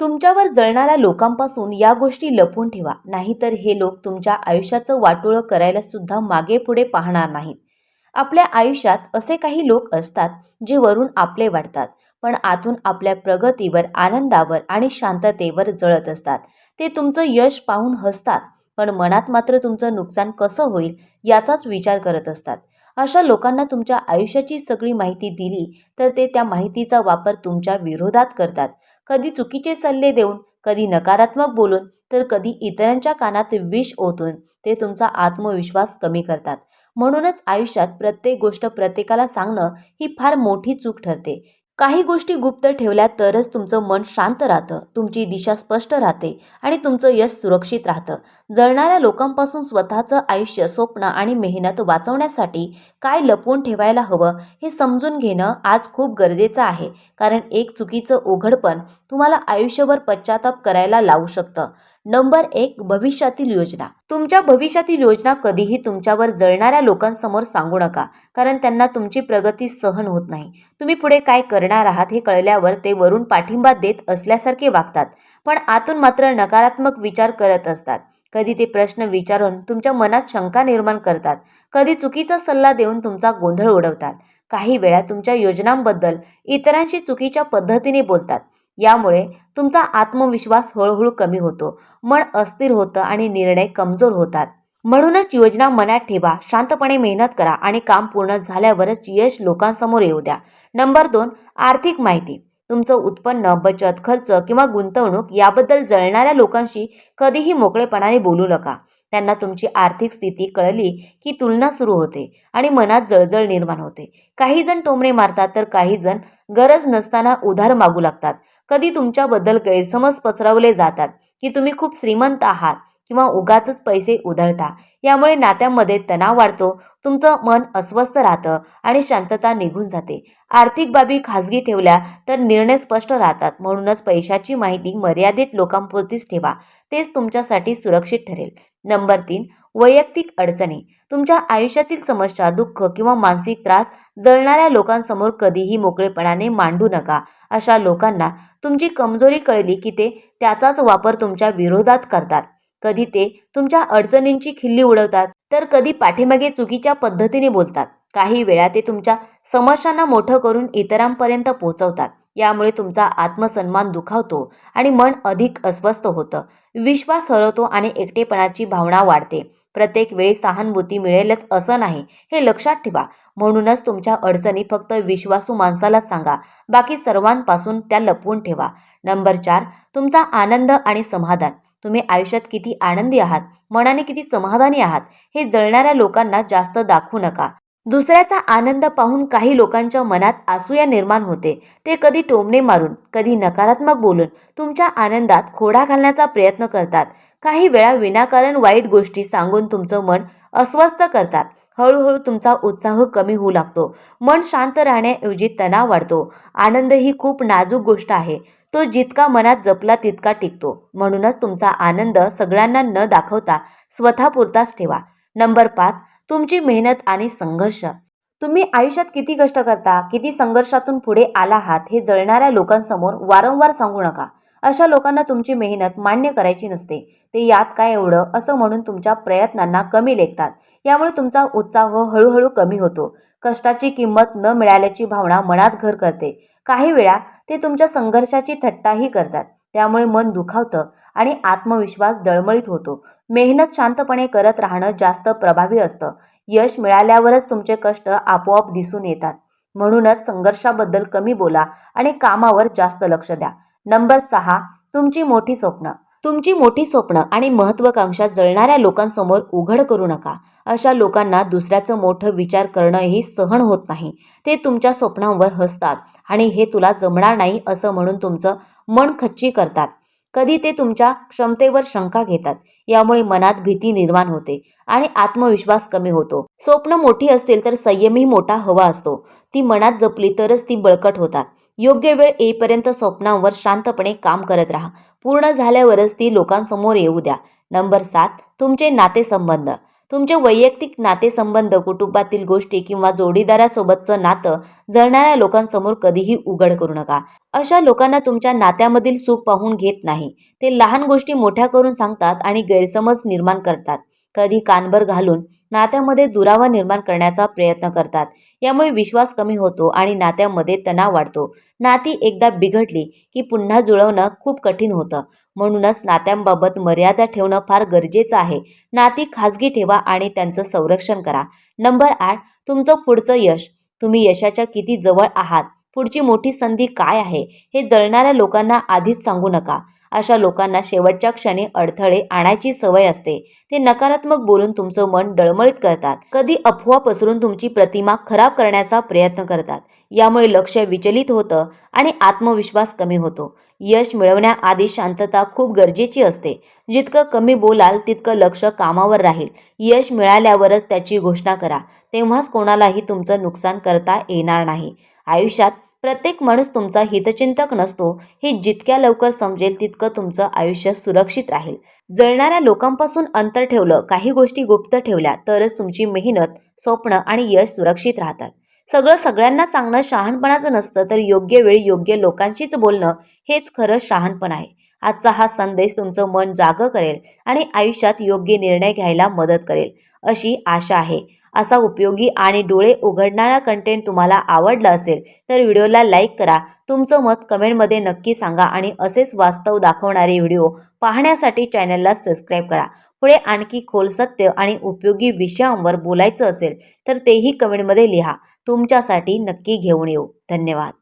तुमच्यावर जळणाऱ्या लोकांपासून या गोष्टी लपवून ठेवा. नाहीतर हे लोक तुमच्या आयुष्याचं वाटोळं करायला सुद्धा मागे पुढे पाहणार नाहीत. आपल्या आयुष्यात असे काही लोक असतात जे वरून आपले वाटतात पण आतून आपल्या प्रगतीवर आनंदावर आणि शांततेवर जळत असतात. ते तुमचं यश पाहून हसतात पण मनात मात्र तुमचं नुकसान कसं होईल याचाच विचार करत असतात. अशा लोकांना तुमच्या आयुष्याची सगळी माहिती दिली तर ते त्या माहितीचा वापर तुमच्या विरोधात करतात. कधी चुकीचे सल्ले देऊन कधी नकारात्मक बोलून तर कधी इतरांच्या कानात विष ओतून ते तुमचा आत्मविश्वास कमी करतात. म्हणूनच आयुष्यात प्रत्येक गोष्ट प्रत्येकाला सांगणं ही फार मोठी चूक ठरते. काही गोष्टी गुप्त ठेवल्या तरच तुमचं मन शांत राहतं तुमची दिशा स्पष्ट राहते आणि तुमचं यश सुरक्षित राहतं. जळणाऱ्या लोकांपासून स्वतःचं आयुष्य स्वप्न आणि मेहनत वाचवण्यासाठी काय लपवून ठेवायला हवं हे समजून घेणं आज खूप गरजेचं आहे. कारण एक चुकीचं उघडपण तुम्हाला आयुष्यभर पश्चाताप करायला लावू शकतं. नंबर एक भविष्यातील योजना. तुमच्या भविष्यातील योजना कधीही तुमच्यावर जळणाऱ्या लोकांसमोर सांगू नका कारण त्यांना तुमची प्रगती सहन होत नाही. तुम्ही पुढे काय करणार आहात हे कळल्यावर ते वरून पाठिंबा देत असल्यासारखे वागतात पण आतून मात्र नकारात्मक विचार करत असतात. कधी ते प्रश्न विचारून तुमच्या मनात शंका निर्माण करतात कधी चुकीचा सल्ला देऊन तुमचा गोंधळ उडवतात. काही वेळा तुमच्या योजनांबद्दल इतरांशी चुकीच्या पद्धतीने बोलतात यामुळे तुमचा आत्मविश्वास हळूहळू कमी होतो. मन अस्थिर होतं आणि निर्णय कमजोर होतात. म्हणूनच योजना मनात ठेवा शांतपणे मेहनत करा आणि काम पूर्ण झाल्यावरच यश लोकांसमोर येऊ द्या. नंबर दोन आर्थिक माहिती. तुमचं उत्पन्न बचत खर्च किंवा गुंतवणूक याबद्दल जळणाऱ्या लोकांशी कधीही मोकळेपणाने बोलू नका. त्यांना तुमची आर्थिक स्थिती कळली की तुलना सुरू होते आणि मनात जळजळ निर्माण होते. काही जण टोमणे मारतात तर काही जण गरज नसताना उधार मागू लागतात. कधी तुमच्याबद्दल गैरसमज पसरवले जातात की तुम्ही खूप श्रीमंत आहात किंवा उगाच पैसे उधळता यामुळे नात्यामध्ये तणाव वाढतो तुमचं मन अस्वस्थ राहतं आणि शांतता निघून जाते. आर्थिक बाबी खाजगी ठेवल्या तर निर्णय स्पष्ट राहतात म्हणूनच पैशाची माहिती मर्यादित लोकांपुरतीच ठेवा तेच तुमच्यासाठी सुरक्षित ठरेल. नंबर तीन वैयक्तिक अडचणी. तुमच्या आयुष्यातील समस्या दुःख किंवा मानसिक त्रास जळणाऱ्या लोकांसमोर कधीही मोकळेपणाने मांडू नका. अशा लोकांना तुमची कमजोरी कळली की ते त्याचाच वापर तुमच्या विरोधात करतात. कधी ते तुमच्या अडचणींची खिल्ली उडवतात तर कधी पाठीमागे चुकीच्या पद्धतीने बोलतात. काही वेळा ते तुमच्या समस्यांना मोठं करून इतरांपर्यंत पोहोचवतात यामुळे तुमचा आत्मसन्मान दुखावतो आणि मन अधिक अस्वस्थ होतं. विश्वास हरवतो आणि एकटेपणाची भावना वाढते. प्रत्येक वेळी सहानुभूती मिळेलच असं नाही हे लक्षात ठेवा. म्हणूनच तुमच्या अडचणी फक्त विश्वासू माणसालाच सांगा. बाकी सर्वांपासून त्या लपवून ठेवा. नंबर चार तुमचा आनंद आणि समाधान. तुम्ही आयुष्यात किती आनंदी आहात मनाने किती समाधानी आहात हे जळणाऱ्या लोकांना जास्त दाखवू नका. दुसऱ्याचा आनंद पाहून काही लोकांच्या मनात आसूया निर्माण होते. ते कधी टोमणे मारून कधी नकारात्मक बोलून तुमच्या आनंदात खोडा घालण्याचा प्रयत्न करतात. काही वेळा विनाकारण वाईट गोष्टी सांगून तुमचं मन अस्वस्थ करतात. हळूहळू तुमचा उत्साह कमी होऊ लागतो. मन शांत राहण्याऐवजी तणाव वाढतो. आनंद ही खूप नाजूक गोष्ट आहे. तो जितका मनात जपला तितका टिकतो. म्हणूनच तुमचा आनंद सगळ्यांना न दाखवता स्वतःपुरताच ठेवा. नंबर पाच तुमची मेहनत आणि संघर्ष. तुम्ही आयुष्यात किती कष्ट करता किती संघर्षातून पुढे आला आहात हे जळणाऱ्या लोकांसमोर वारंवार सांगू नका. अशा लोकांना तुमची मेहनत मान्य करायची नसते. ते यात काय एवढं असं म्हणून तुमच्या प्रयत्नांना कमी लेखतात. यामुळे तुमचा उत्साह हळूहळू कमी होतो. कष्टाची किंमत न मिळाल्याची भावना मनात घर करते. काही वेळा ते तुमच्या संघर्षाची थट्टाही करतात. त्यामुळे मन दुखावतं आणि आत्मविश्वास डळमळीत होतो. मेहनत शांतपणे करत राहणं जास्त प्रभावी असतं. यश मिळाल्यावरच तुमचे कष्ट आपोआप दिसून येतात. म्हणूनच संघर्षाबद्दल कमी बोला आणि कामावर जास्त लक्ष द्या. नंबर सहा तुमची मोठी स्वप्न. तुमची मोठी स्वप्न आणि महत्त्वाकांक्षा जळणाऱ्या लोकांसमोर उघड करू नका. अशा लोकांना दुसऱ्याचं मोठं विचार करणंही सहन होत नाही. ते तुमच्या स्वप्नांवर हसतात आणि हे तुला जमणार नाही असं म्हणून तुमचं मन खच्ची करतात. कधी ते तुमच्या क्षमतेवर शंका घेतात. यामुळे मनात भीती निर्माण होते आणि आत्मविश्वास कमी होतो. स्वप्न मोठी असतील तर संयमही मोठा हवा असतो. ती मनात जपली तरच ती बळकट होतात. योग्य वेळ येईपर्यंत स्वप्नांवर शांतपणे काम करत राहा. पूर्ण झाल्यावरच ती लोकांसमोर येऊ द्या. नंबर सात तुमचे नातेसंबंध. तुमचे वैयक्तिक नातेसंबंध कुटुंबातील गोष्टी किंवा जोडीदारासोबतचं नातं जळणाऱ्या लोकांसमोर कधीही उघड करू नका. अशा लोकांना तुमच्या नात्यामधील सुख पाहून घेत नाही. ते लहान गोष्टी मोठ्या करून सांगतात आणि गैरसमज निर्माण करतात. कधी कानभर घालून नात्यामध्ये दुरावा निर्माण करण्याचा प्रयत्न करतात. यामुळे विश्वास कमी होतो आणि नात्यामध्ये तणाव वाढतो. नाती एकदा बिघडली की पुन्हा जुळवणं खूप कठीण होतं. म्हणूनच नात्यांबाबत मर्यादा ठेवणं फार गरजेचं आहे. नाती खाजगी ठेवा आणि त्यांचं संरक्षण करा. नंबर आठ तुमचं पुढचं यश. तुम्ही यशाच्या किती जवळ आहात? पुढची मोठी संधी काय आहे? हे जळणाऱ्या लोकांना आधीच सांगू नका. अशा लोकांना शेवटच्या क्षणी अडथळे आणायची सवय असते. ते नकारात्मक बोलून तुमचं मन डळमळीत करतात. कधी अफवा पसरून तुमची प्रतिमा खराब करण्याचा प्रयत्न करतात. यामुळे लक्ष विचलित होतं आणि आत्मविश्वास कमी होतो. यश मिळवण्याआधी शांतता खूप गरजेची असते. जितकं कमी बोलाल तितकं लक्ष कामावर राहील. यश मिळाल्यावरच त्याची घोषणा करा. तेव्हाच कोणालाही तुमचं नुकसान करता येणार नाही. आयुष्यात प्रत्येक माणूस तुमचा हितचिंतक नसतो. हे जितक्या लवकर समजेल तितकं तुमचं आयुष्य सुरक्षित राहील. जळणाऱ्या लोकांपासून अंतर ठेवलं काही गोष्टी गुप्त ठेवल्या तरच तुमची मेहनत स्वप्न आणि यश सुरक्षित राहतात. सगळं सगळ्यांना सांगणं शहाणपणाचं नसतं तर योग्य वेळी योग्य लोकांशीच बोलणं हेच खरं शहाणपण आहे. आजचा हा संदेश तुमचं मन जागं करेल आणि आयुष्यात योग्य निर्णय घ्यायला मदत करेल अशी आशा आहे. असा उपयोगी आणि डोळे उघडणारा कंटेंट तुम्हाला आवडला असेल तर व्हिडिओला लाईक करा. तुमचं मत कमेंटमध्ये नक्की सांगा आणि असेच वास्तव दाखवणारे व्हिडिओ पाहण्यासाठी चॅनलला सबस्क्राईब करा. पुढे आणखी खोल सत्य आणि उपयोगी विषयांवर बोलायचं असेल तर तेही कमेंटमध्ये लिहा. तुमच्यासाठी नक्की घेऊन येऊ. धन्यवाद.